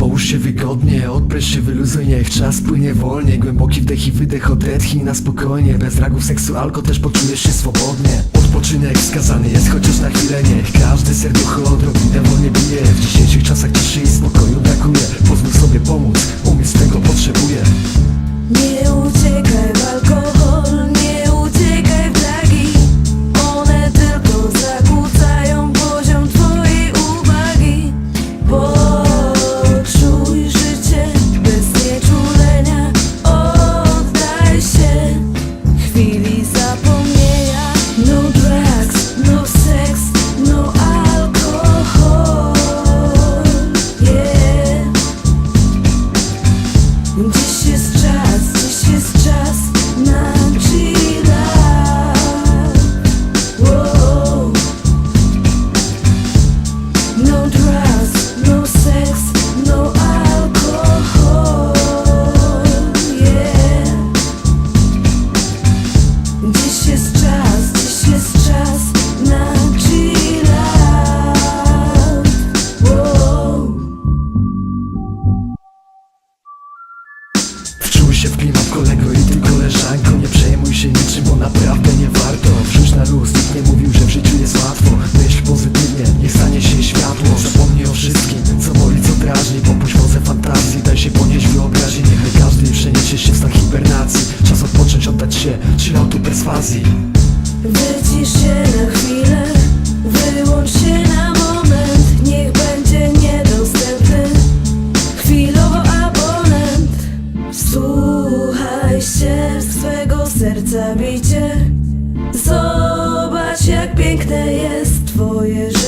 Połóż się wygodnie, odpręż się wyluzuj, niech czas płynie wolnie. Głęboki wdech i wydech, odetchnij na spokojnie. Bez ragów seksu, alko też poczujesz się swobodnie. Odpoczynek wskazany jest chociaż na chwilę Niech każde serducho odrobinę wolnie bije. W dzisiejszych czasach ciszy i spokoju brakuje. poddać się Wycisz się na chwilę Wyłącz się na moment Niech będzie niedostępny. Chwilowo abonent. Słuchaj się swego serca bicie Zobacz jak piękne jest twoje życie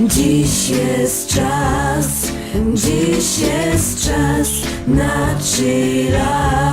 Dziś jest czas, dziś jest czas na chillach.